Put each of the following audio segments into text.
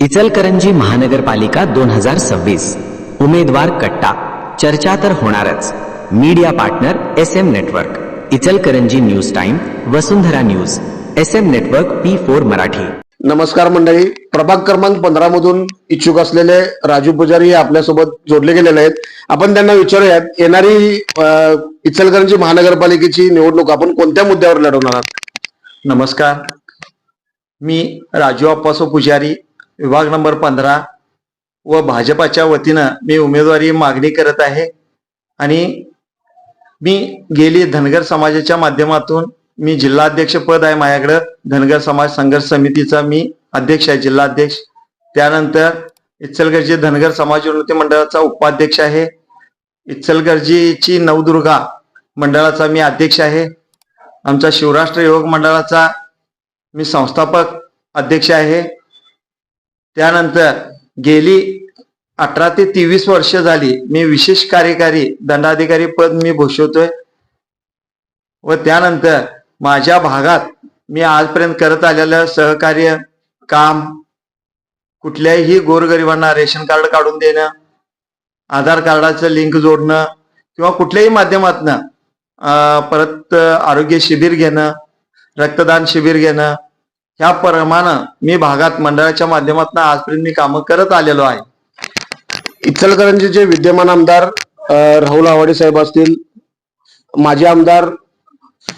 इचलकरंजी महानगरपालिका दोन हजार सव्वीस. उमेदवार कट्टा. चर्चा तर होणारच. Media partner S M network. Ichalkaranji news time Vasundhara news. S M network P four Marathi. नमस्कार मंडळी. प्रभाग क्रमांक पंधरा मधून इच्छुक असलेले राजू पुजारी हे आपल्यासोबत जोडले गेलेले आहेत. आपण त्यांना विचारूयात येणारी इचलकरंजी महानगरपालिकेची निवडणूक आपण कोणत्या मुद्द्यावर लढवणार आहात? नमस्कार. मी राजू अप्पासो पुजारी विभाग नंबर पंधरा व भाजपाच्या वतीनं मी उमेदवारी मागणी करत आहे. आणि मी गेली धनगर समाजाच्या माध्यमातून मी जिल्हाध्यक्ष पद आहे माझ्याकडं. धनगर समाज संघर्ष समितीचा मी अध्यक्ष आहे जिल्हाध्यक्ष. त्यानंतर इचलगरजी धनगर समाज उन्नती मंडळाचा उपाध्यक्ष आहे. इचलगरजीची नवदुर्गा मंडळाचा मी अध्यक्ष आहे. आमचा शिवराष्ट्र योग मंडळाचा मी संस्थापक अध्यक्ष आहे. त्यानंतर गेली अठरा ते तेवीस वर्ष झाली. मी विशेष कार्यकारी दंडाधिकारी पद मी भूषवतोय. व त्यानंतर माझ्या भागात मी आजपर्यंत करत आलेलं सहकार्य काम कुठल्याही गोरगरिबांना रेशन कार्ड काढून देणं आधार कार्डाचं लिंक जोडणं किंवा कुठल्याही माध्यमातनं परत आरोग्य शिबिर घेणं रक्तदान शिबिर घेणं ह्या प्रमाणे मी भागात मंडळाच्या माध्यमातून आजपर्यंत मी कामं करत आलेलो आहे. इचलकरंजीचे विद्यमान आमदार राहुल आवाडे साहेब असतील माजी आमदार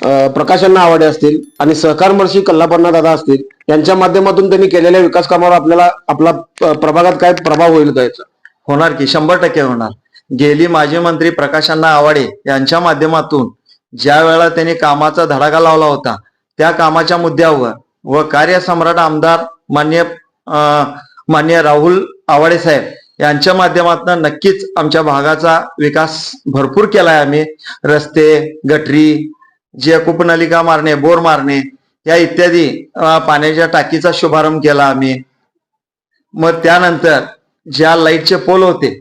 अ, प्रकाश अण्णा आवाडे असतील आणि सहकार मर्शी कल्लापण्णा दादा असतील यांच्या माध्यमातून त्यांनी केलेल्या विकास कामावर आपल्याला आपला प्रभागात काय प्रभाव होईल का याचा? होणार की शंभर टक्के होणार. गेली माजी मंत्री प्रकाशांना आवाडे यांच्या माध्यमातून ज्या वेळेला त्यांनी कामाचा धडाका लावला होता त्या कामाच्या मुद्द्यावर व कार्यसम्राट आमदार मान्य मान्य राहुल आवाडे साहेब यांच्या माध्यमातून नक्कीच आमच्या भागाचा विकास भरपूर केलाय आम्ही. रस्ते गटरी जे कुपनलिका मारणे बोर मारणे या इत्यादी पाण्याच्या टाकीचा शुभारंभ केला आम्ही. मग त्यानंतर ज्या लाईटचे पोल होते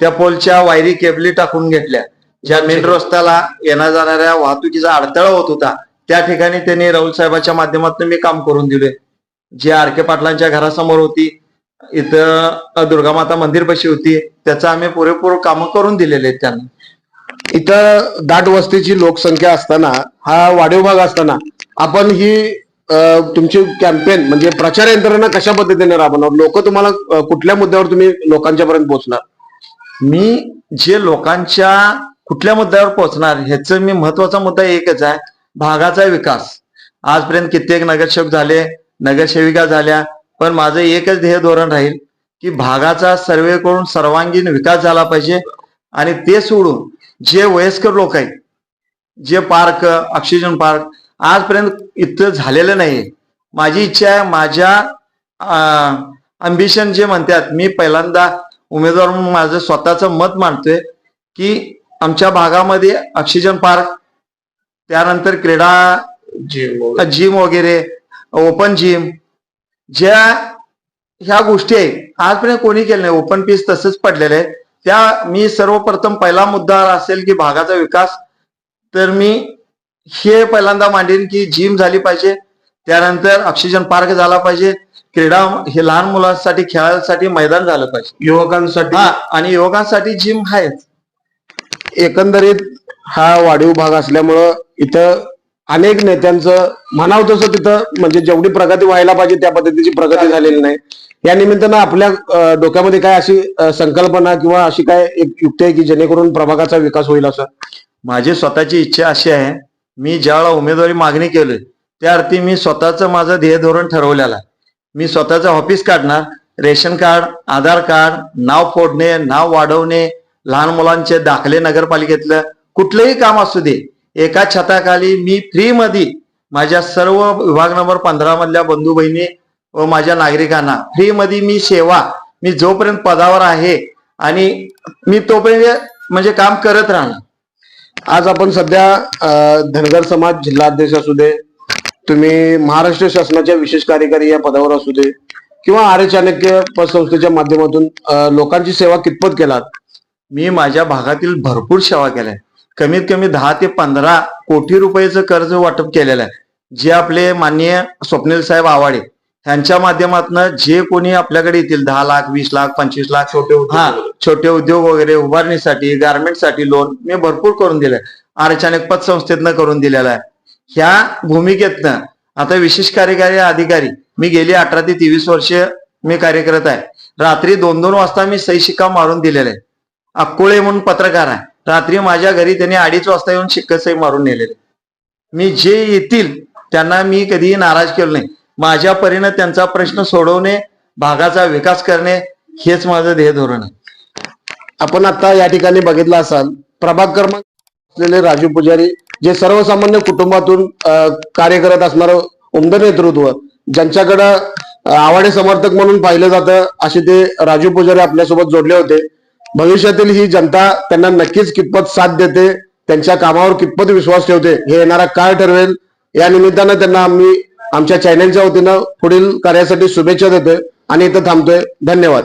त्या पोलच्या वायरी केबली टाकून घेतल्या. ज्या मेन रस्त्याला येण्या जाणाऱ्या वाहतुकीचा अडथळा होत होता त्या ठिकाणी त्यांनी राहुल साहेबाच्या माध्यमातून मी काम करून दिले. जे आर के पाटलांच्या घरासमोर होती इथं अ, दुर्गामाता मंदिर पशी होती त्याचं आम्ही पुरेपूर कामं करून दिलेले आहेत त्यांना. इथं दाट वस्तीची लोकसंख्या असताना हा वाढीव भाग असताना आपण ही तुमची कॅम्पेन म्हणजे प्रचार यंत्रणा कशा पद्धतीने राबवणार? लोक तुम्हाला कुठल्या मुद्द्यावर तुम्ही लोकांच्या पर्यंत पोहोचणार? मी जे लोकांच्या कुठल्या मुद्द्यावर पोहोचणार ह्याचं मी महत्त्वाचा मुद्दा एकच आहे. भागाचा विकास. आजपर्यंत कित्येक नगरसेवक झाले नगरसेविका झाल्या पण माझं एकच ध्येय धोरण राहील की भागाचा सर्वे करून सर्वांगीण विकास झाला पाहिजे आणि ते सोडून जे वयस्कर लोक आहेत जे पार्क ऑक्सिजन पार्क आजपर्यंत इथं झालेलं नाही माझी इच्छा आहे माझ्या अम्बिशन जे म्हणतात मी पहिल्यांदा उमेदवार म्हणून माझं स्वतःचं मत मांडतोय की आमच्या भागामध्ये ऑक्सिजन पार्क त्यानंतर क्रीडा जिम वगैरे. ओपन जिम ज्या ह्या गोष्टी आहेत आजपर्यंत कोणी केलं नाही ओपन पीस तसंच पडलेलं आहे. त्या मी सर्वप्रथम पहिला मुद्दा असेल की भागाचा विकास तर मी हे पहिल्यांदा मांडेन की जिम झाली पाहिजे त्यानंतर ऑक्सिजन पार्क झाला पाहिजे क्रीडा हे लहान मुलांसाठी खेळासाठी मैदान झालं पाहिजे. युवकांसाठी. आणि योगासाठी जिम आहेच एकंदरीत हा वाढीव भाग असल्यामुळं इथं अनेक नेत्यांचं म्हणावं तसं तिथं म्हणजे जेवढी प्रगती व्हायला पाहिजे त्या पद्धतीची प्रगती झालेली नाही. या निमित्तानं आपल्या डोक्यामध्ये काय अशी संकल्पना किंवा अशी काय एक युक्ती आहे की जेणेकरून प्रभागाचा विकास होईल असं? माझी स्वतःची इच्छा अशी आहे मी ज्यावेळेला उमेदवारी मागणी केली त्या अर्थी मी स्वतःचं माझं ध्येय धोरण ठरवलेलं आहे. मी स्वतःचं ऑफिस काढणार रेशन कार्ड आधार कार्ड नाव फोडणे नाव वाढवणे लहान मुलांचे दाखले नगरपालिकेतलं कुठलंही काम असू दे एका छताखाली मी फ्री मध्ये माझ्या सर्व विभाग नंबर पंधरा मधल्या बंधू बहिणी व माझ्या नागरिकांना फ्री मध्ये मी सेवा मी जोपर्यंत पदावर आहे आणि मी तोपर्यंत म्हणजे काम करत राहणार. आज आपण सध्या धनगर समाज जिल्हा अध्यक्ष असू दे तुम्ही महाराष्ट्र शासनाच्या विशेष कार्यकारी या पदावर असू दे किंवा आर्य चाणक्य पतसंस्थेच्या माध्यमातून लोकांची सेवा कितपत केलात? मी माझ्या भागातील भरपूर सेवा केल्या. कमीत कमी दहा ते पंधरा कोटी रुपयाचं कर्ज वाटप केलेलं आहे. जे आपले माननीय स्वप्नील साहेब आवाडे त्यांच्या माध्यमातून जे कोणी आपल्याकडे येतील दहा लाख वीस लाख पंचवीस लाख छोटे हा. छोटे उद्योग वगैरे उभारणीसाठी गारमेंटसाठी लोन मी भरपूर करून दिलंय. अर्चानक पतसंस्थेतनं करून दिलेला आहे. ह्या भूमिकेतनं आता विशेष कार्यकारी अधिकारी मी गेली अठरा ते तेवीस वर्ष मी कार्य करत आहे. रात्री दोन दोन वाजता मी सही शिक्का मारून दिलेला आहे. अक्कोळे म्हणून पत्रकार आहे. रात्री माझ्या घरी त्यांनी अडीच वाजता येऊन शिक्कसही मारून नेलेले मी जे येतील त्यांना मी कधीही नाराज केलो नाही. माझ्या परीनं त्यांचा प्रश्न सोडवणे भागाचा विकास करणे हेच माझं ध्येय धोरण आहे. आपण आता या ठिकाणी बघितलं असाल प्रभाग क्रमांक असलेले राजू पुजारी जे सर्वसामान्य कुटुंबातून कार्य करत असणारं उमद नेतृत्व ज्यांच्याकडं आवाडे समर्थक म्हणून पाहिलं जातं असे ते राजू पुजारी आपल्यासोबत जोडले होते. भविष्यातील ही जनता त्यांना नक्कीच कितपत साथ देते त्यांच्या कामावर कितपत विश्वास ठेवते हे येणारा काळ ठरवेल. या निमित्तानं त्यांना आम्ही आमच्या चॅनलच्या वतीनं पुढील कार्यासाठी शुभेच्छा देतोय आणि इथं थांबतोय. धन्यवाद.